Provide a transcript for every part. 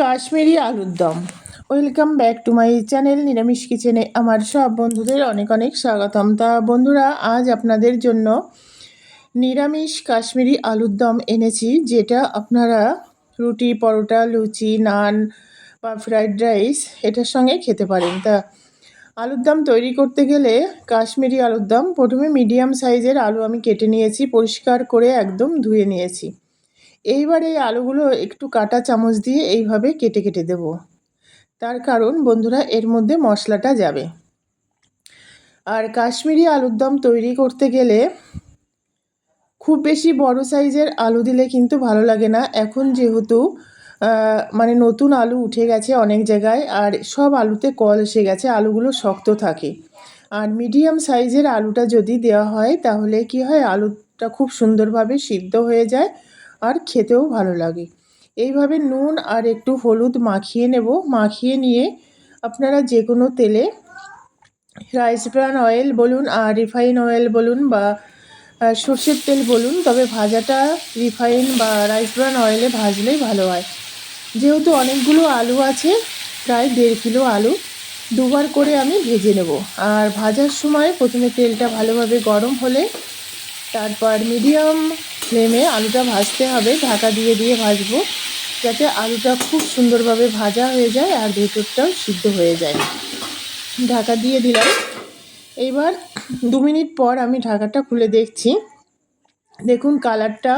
কাশ্মীরি আলুর দম। Welcome back to my channel নিরামিষ কিচেনে আমার সব বন্ধুদের অনেক অনেক স্বাগতম। তা বন্ধুরা, আজ আপনাদের জন্য নিরামিষ কাশ্মীরি আলুর দম এনেছি, যেটা আপনারা রুটি, পরোটা, লুচি, নান বা ফ্রাইড রাইস এটার সঙ্গে খেতে পারেন। তা আলুর দম তৈরি করতে গেলে কাশ্মীরি আলুর দম প্রথমে মিডিয়াম সাইজের আলু আমি কেটে নিয়েছি, পরিষ্কার করে একদম ধুয়ে নিয়েছি। এইবার এই আলুগুলো একটু কাটা চামচ দিয়ে এইভাবে কেটে কেটে দেব। তার কারণ, বন্ধুরা, এর মধ্যে মশলাটা যাবে। আর কাশ্মীরি আলুর দম তৈরি করতে গেলে খুব বেশি বড় সাইজের আলু দিলে কিন্তু ভালো লাগে না। এখন যেহেতু মানে নতুন আলু উঠে গেছে অনেক জায়গায়, আর সব আলুতে কল এসে গেছে, আলুগুলো শক্ত থাকে। আর মিডিয়াম সাইজের আলুটা যদি দেওয়া হয়, তাহলে কি হয়, আলুটা খুব সুন্দরভাবে সিদ্ধ হয়ে যায়। আর খেতেও ভালো লাগে। এইভাবে নুন আর একটু হলুদ মাখিয়ে নেব। মাখিয়ে নিয়ে আপনারা যে কোনো তেলে রাইস ব্রান অয়েল বলুন আর রিফাইন অয়েল বলুন বা সর্ষের তেল বলুন, তবে ভাজাটা রিফাইন বা রাইস ব্রান অয়েলে ভাজলেই ভালো হয়। যেহেতু অনেকগুলো আলু আছে, প্রায় দেড় কিলো আলু, দুবার করে আমি ভেজে নেব। আর ভাজার সময় প্রথমে তেলটা ভালোভাবে গরম হলে, তারপর মিডিয়াম ফ্লেমে আলুটা ভাজতে হবে, ঢাকা দিয়ে দিয়ে ভাজবো, যাতে আলুটা খুব সুন্দরভাবে ভাজা হয়ে যায় আর ভেতরটাও সিদ্ধ হয়ে যায়। ঢাকা দিয়ে দিলাম। এইবার দু মিনিট পর আমি ঢাকাটা খুলে দেখছি। দেখুন কালারটা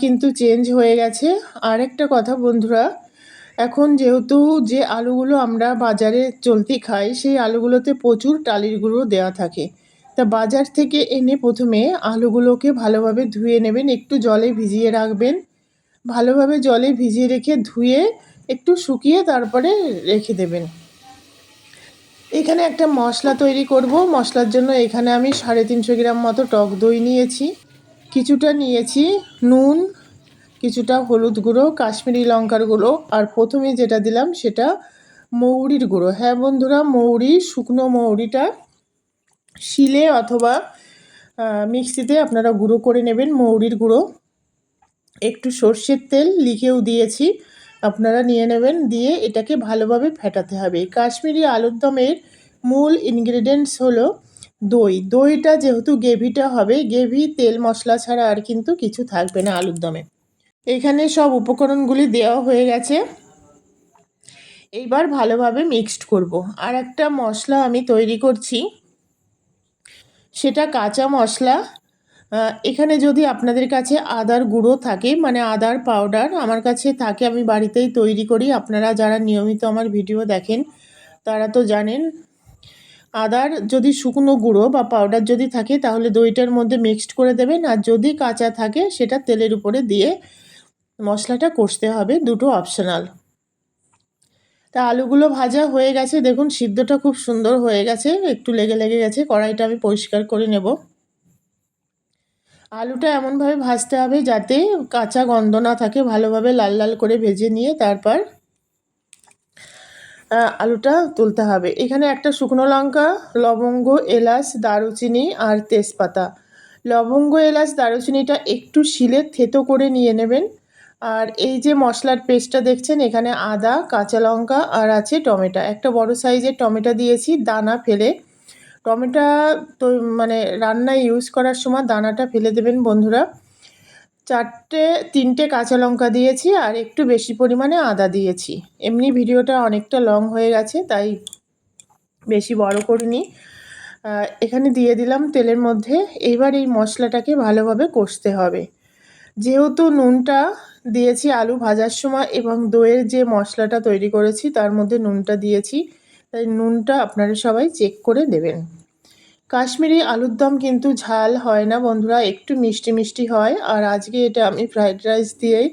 কিন্তু চেঞ্জ হয়ে গেছে। আর একটা কথা বন্ধুরা, এখন যেহেতু যে আলুগুলো আমরা বাজারে চলতি খাই, সেই আলুগুলোতে প্রচুর টালির গুঁড়ো দেওয়া থাকে। তা বাজার থেকে এনে প্রথমে আলুগুলোকে ভালোভাবে ধুয়ে নেবেন, একটু জলে ভিজিয়ে রাখবেন। ভালোভাবে জলে ভিজিয়ে রেখে ধুয়ে একটু শুকিয়ে তারপরে রেখে দেবেন। এখানে একটা মশলা তৈরি করব। মশলার জন্য এখানে আমি সাড়ে তিনশো গ্রাম মতো টক দই নিয়েছি, কিছুটা নিয়েছি নুন, কিছুটা হলুদ গুঁড়ো, কাশ্মীরি লঙ্কার গুঁড়ো, আর প্রথমে যেটা দিলাম সেটা মৌরির গুঁড়ো। হ্যাঁ বন্ধুরা, মৌরি, শুকনো মৌরিটা শিলে অথবা মিক্সিতে আপনারা গুঁড়ো করে নেবেন, মৌরির গুঁড়ো। একটু সর্ষের তেল লিখেও দিয়েছি, আপনারা নিয়ে নেবেন, দিয়ে এটাকে ভালোভাবে ফেটাতে হবে। কাশ্মীরি আলুর দমের মূল ইনগ্রেডিয়েন্টস হলো দই। দইটা যেহেতু গ্রেভিটা হবে, গ্রেভি, তেল, মশলা ছাড়া আর কিন্তু কিছু থাকবে না আলুর দমে। এখানে সব উপকরণগুলি দেওয়া হয়ে গেছে। এইবার ভালোভাবে মিক্সড করব। আর একটা মশলা আমি তৈরি করছি। সেটা কাঁচা মশলা। এখানে যদি আপনাদের কাছে আদার গুঁড়ো থাকে মানে আদার পাউডার আমার কাছে থাকে, আমি বাড়িতেই তৈরি করি। আপনারা যারা নিয়মিত আমার ভিডিও দেখেন, তারা তো জানেন, আদার যদি শুকনো গুঁড়ো বা পাউডার যদি থাকে, তাহলে দইটার মধ্যে মিক্সড করে দেবেন। আর যদি কাঁচা থাকে, সেটা তেলের উপরে দিয়ে মশলাটা কষতে হবে, দুটো অপশনাল তা আলুগুলো ভাজা হয়ে গেছে। দেখুন, সিদ্ধটা খুব সুন্দর হয়ে গেছে। একটু লেগে লেগে গেছে। কড়াইটা আমি পরিষ্কার করে নেব। আলুটা এমনভাবে ভাজতে হবে যাতে কাঁচা গন্ধ না থাকে। ভালোভাবে লাল লাল করে ভেজে নিয়ে তারপর আলুটা তুলতে হবে। এখানে একটা শুকনো লঙ্কা, লবঙ্গ, এলাচ, দারুচিনি আর তেজপাতা। লবঙ্গ, এলাচ, দারুচিনিটা একটু শিলে থেতো করে নিয়ে নেবেন। আর এই যে মশলার পেস্টটা দেখছেন, এখানে আদা, কাঁচা লঙ্কা আর আছে টমেটো। একটা বড় সাইজের টমেটো দিয়েছি দানা ফেলে। টমেটো তো মানে রান্নায় ইউজ করার সময় দানাটা ফেলে দেবেন বন্ধুরা। চারটে, তিনটে কাঁচা লঙ্কা দিয়েছি আর একটু বেশি পরিমাণে আদা দিয়েছি। এমনি ভিডিওটা অনেকটা লং হয়ে গেছে, তাই বেশি বড় করিনি। এখানে দিয়ে দিলাম তেলের মধ্যে। এইবার এই মশলাটাকে ভালোভাবে কষতে হবে। যেহেতু নুনটা দিয়েছি আলু ভাজার সময় এবং দইয়ের যে মশলাটা তৈরি করেছি তার মধ্যে নুনটা দিয়েছি। তাই নুনটা আপনারা সবাই চেক করে দেবেন কাশ্মীরি আলুর দম কিন্তু ঝাল হয় না বন্ধুরা, একটু মিষ্টি মিষ্টি হয়। আর আজকে এটা আমি ফ্রাইড রাইস দিয়েই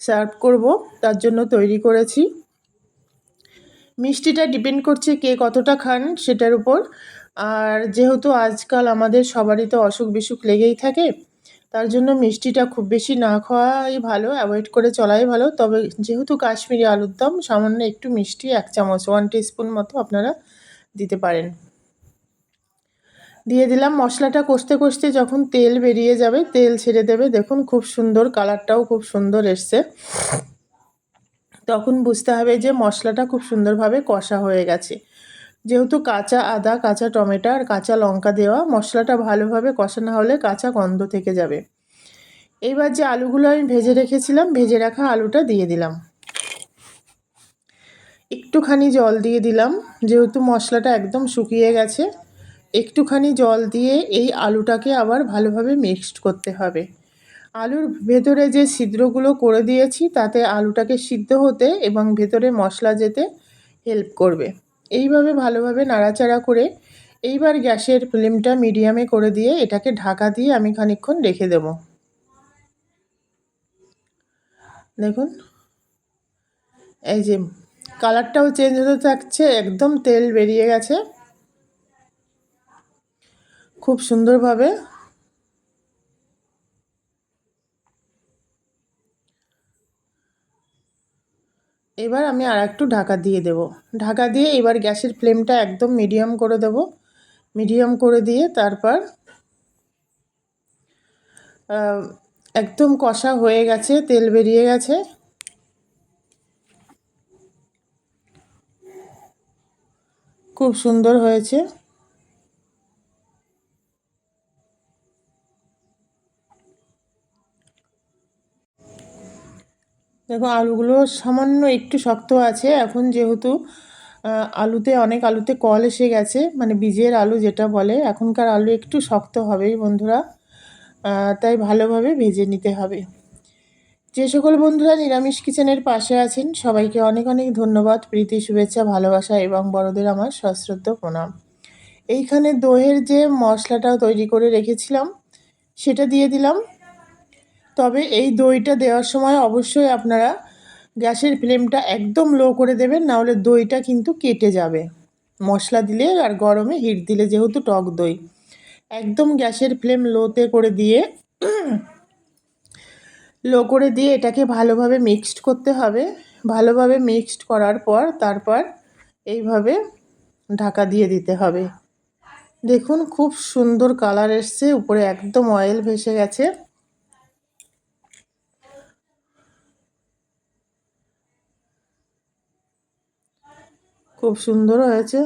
সার্ভ করব, তার জন্য তৈরি করেছি। মিষ্টিটা ডিপেন্ড করছে কে কতটা খান সেটার উপর। আর যেহেতু আজকাল আমাদের সবারই তো অসুখ বিসুখ লেগেই থাকে তার জন্য মিষ্টিটা খুব বেশি না খাওয়াই ভালো অ্যাভয়েড করে চলাই ভালো। তবে যেহেতু কাশ্মীরি আলুর দম, সামান্য একটু মিষ্টি, এক চামচ ওয়ান টিস্পুন মতো আপনারা দিতে পারেন। দিয়ে দিলাম মশলাটা কষতে কষতে যখন তেল বেরিয়ে যাবে, তেল ছেড়ে দেবে। দেখুন খুব সুন্দর, কালারটাও খুব সুন্দর এসছে। তখন বুঝতে হবে যে মশলাটা খুব সুন্দরভাবে কষা হয়ে গেছে। যেহেতু কাঁচা আদা, কাঁচা টমেটো আর কাঁচা লঙ্কা দেওয়া মশলাটা ভালোভাবে কষানো হলে কাঁচা গন্ধ থেকে যাবে। এইবার যে আলুগুলো আমি ভেজে রেখেছিলাম, ভেজে রাখা আলুটা দিয়ে দিলাম। একটুখানি জল দিয়ে দিলাম, যেহেতু মশলাটা একদম শুকিয়ে গেছে। একটুখানি জল দিয়ে এই আলুটাকে আবার ভালোভাবে মিক্সড করতে হবে। আলুর ভেতরে যে ছিদ্রগুলো করে দিয়েছি, তাতে আলুটাকে সিদ্ধ হতে এবং ভেতরে মশলা যেতে হেল্প করবে। এইভাবে ভালোভাবে নাড়াচাড়া করে এইবার গ্যাসের ফ্লেমটা মিডিয়ামে করে দিয়ে এটাকে ঢাকা দিয়ে আমি খানিকক্ষণ রেখে দেব। দেখুন, এই যে কালারটাও চেঞ্জ হতে থাকছে, একদম তেল বেরিয়ে গেছে। খুব সুন্দরভাবে এবার আমি আর একটু ঢাকা দিয়ে দেব। ঢাকা দিয়ে এবার গ্যাসের ফ্লেমটা একদম মিডিয়াম করে দেব। মিডিয়াম করে দিয়ে তারপর একদম কষা হয়ে গেছে, তেল বেরিয়ে গেছে। খুব সুন্দর হয়েছে। দেখো আলুগুলো সামান্য একটু শক্ত আছে। এখন যেহেতু আলুতে অনেক আলুতে কল এসে গেছে মানে বীজের আলু যেটা বলে, এখনকার আলু একটু শক্ত হবেই বন্ধুরা তাই ভালোভাবে ভেজে নিতে হবে। যে সকল বন্ধুরা নিরামিষ কিচেনের পাশে আছেন, সবাইকে অনেক অনেক ধন্যবাদ, প্রীতি, শুভেচ্ছা, ভালোবাসা এবং বড়দের আমার সশ্রদ্ধ প্রণাম। এইখানে দইয়ের যে মশলাটা তৈরি করে রেখেছিলাম, সেটা দিয়ে দিলাম। তবে এই দইটা দেওয়ার সময় অবশ্যই আপনারা গ্যাসের ফ্লেমটা একদম লো করে দেবেন, নাহলে দইটা কিন্তু কেটে যাবে। মশলা দিলে আর গরমে হিট দিলে যেহেতু টক দই। একদম গ্যাসের ফ্লেম লোতে করে দিয়ে, লো করে দিয়ে এটাকে ভালোভাবে মিক্সড করতে হবে। ভালোভাবে মিক্সড করার পর তারপর এইভাবে ঢাকা দিয়ে দিতে হবে। দেখুন, খুব সুন্দর কালার এসছে, উপরে একদম অয়েল ভেসে গেছে। খুব সুন্দর হয়েছে।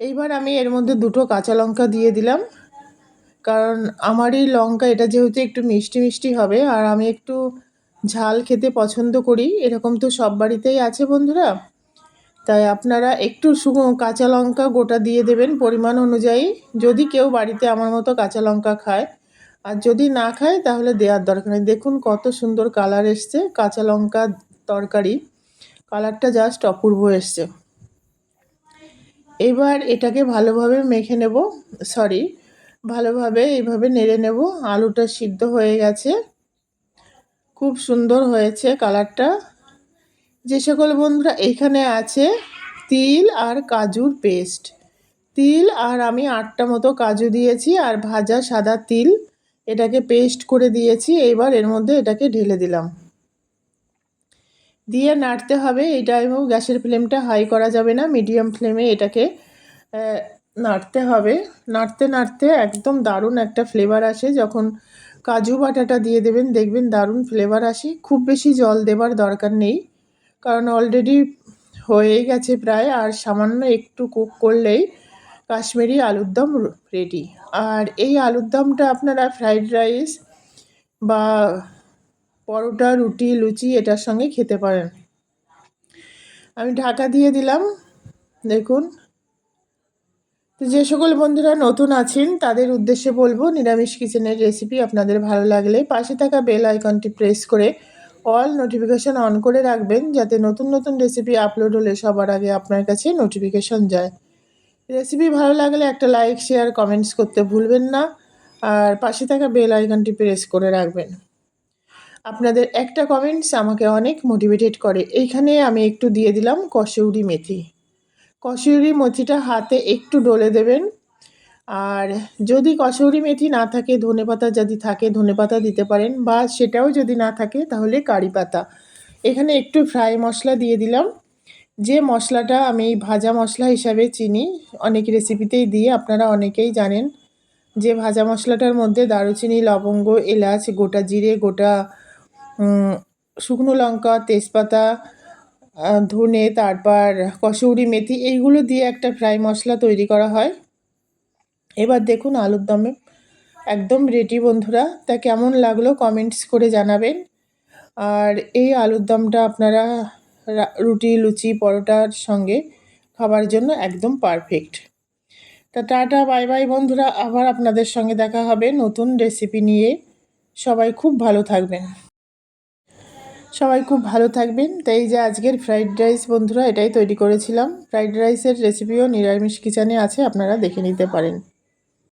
এইবার আমি এর মধ্যে দুটো কাঁচা লঙ্কা দিয়ে দিলাম। কারণ আমার এই লঙ্কা এটা যেহেতু একটু মিষ্টি মিষ্টি হবে, আর আমি একটু ঝাল খেতে পছন্দ করি, এরকম তো সব বাড়িতেই আছে বন্ধুরা। তাই আপনারা একটু কাঁচা লঙ্কা গোটা দিয়ে দেবেন পরিমাণ অনুযায়ী। যদি কেউ বাড়িতে আমার মতো কাঁচা লঙ্কা খায়, আর যদি না খায় তাহলে দেওয়ার দরকার নেই। দেখুন কত সুন্দর কালার এসছে, কাঁচা লঙ্কা তরকারি। কালারটা জাস্ট অপূর্ব এসছে। এবার এটাকে ভালোভাবে মেখে নেব, সরি, ভালোভাবে এইভাবে নেড়ে নেব। আলুটা সিদ্ধ হয়ে গেছে। খুব সুন্দর হয়েছে কালারটা। যে সকল বন্ধুরা এখানে আছে, তিল আর কাজুর পেস্ট। তিল আর আমি আটটা মতো কাজু দিয়েছি আর ভাজা সাদা তিল। এটাকে পেস্ট করে দিয়েছি, এবার এর মধ্যে এটাকে ঢেলে দিলাম। দিয়ে নাড়তে হবে, এই টাইমেও গ্যাসের ফ্লেমটা হাই করা যাবে না মিডিয়াম ফ্লেমে এটাকে নাড়তে হবে। নাড়তে নাড়তে একদম দারুণ একটা ফ্লেভার আসে, যখন কাজু বাটাটা দিয়ে দেবেন, দেখবেন দারুণ ফ্লেভার আসে। খুব বেশি জল দেবার দরকার নেই, কারণ অলরেডি হয়ে গেছে প্রায়, আর সামান্য একটু কুক করলেই কাশ্মীরি আলুর দম রেডি আর এই আলুর দমটা আপনারা ফ্রাইড রাইস বা পরোটা, রুটি, লুচি এটার সঙ্গে খেতে পারেন। আমি ঢাকা দিয়ে দিলাম, দেখুন। তো যে সকল বন্ধুরা নতুন আছেন, তাদের উদ্দেশ্যে বলব, নিরামিষ কিচেনের রেসিপি আপনাদের ভালো লাগলে পাশে থাকা বেল আইকনটি প্রেস করে অল নোটিফিকেশান অন করে রাখবেন, যাতে নতুন নতুন রেসিপি আপলোড হলে সবার আগে আপনার কাছে নোটিফিকেশান যায়। রেসিপি ভালো লাগলে একটা লাইক, শেয়ার, কমেন্টস করতে ভুলবেন না, আর পাশে থাকা বেল আইকনটি প্রেস করে রাখবেন। আপনাদের একটা কমেন্টস আমাকে অনেক মোটিভেটেড করে। এইখানে আমি একটু দিয়ে দিলাম কসৌরি মেথি। কসৌরি মেথিটা হাতে একটু ডলে দেবেন। আর যদি কসৌরি মেথি না থাকে, ধনে পাতা যদি থাকে, ধনে পাতা দিতে পারেন বা সেটাও যদি না থাকে, তাহলে কারি পাতা। এখানে একটু ফ্রাই মশলা দিয়ে দিলাম। যে মশলাটা আমি ভাজা মশলা হিসাবে চিনি, অনেক রেসিপিতেই দিয়ে আপনারা অনেকেই জানেন যে ভাজা মশলাটার মধ্যে দারুচিনি, লবঙ্গ, এলাচ, গোটা জিরে, গোটা শুকনো লঙ্কা, তেজপাতা ধনে, তারপর কসৌরি মেথি, এইগুলো দিয়ে একটা ফ্রাই মশলা তৈরি করা হয়। এবার দেখুন আলুর দমে। একদম রেডি বন্ধুরা। তা কেমন লাগল কমেন্টস করে জানাবেন। আর এই আলুর দমটা আপনারা রুটি, লুচি, পরোটার সঙ্গে খাবার জন্য একদম পারফেক্ট তা টাটা বাই বাই বন্ধুরা। আবার আপনাদের সঙ্গে দেখা হবে নতুন রেসিপি নিয়ে। সবাই খুব ভালো থাকবেন। সবাই খুব ভালো থাকবেন। তাই যে আজকের ফ্রাইড রাইস বন্ধুরা, এটাই তৈরি করেছিলাম। ফ্রাইড রাইসের রেসিপিও নিরামিষ কিচেনে আছে, আপনারা দেখে নিতে পারেন।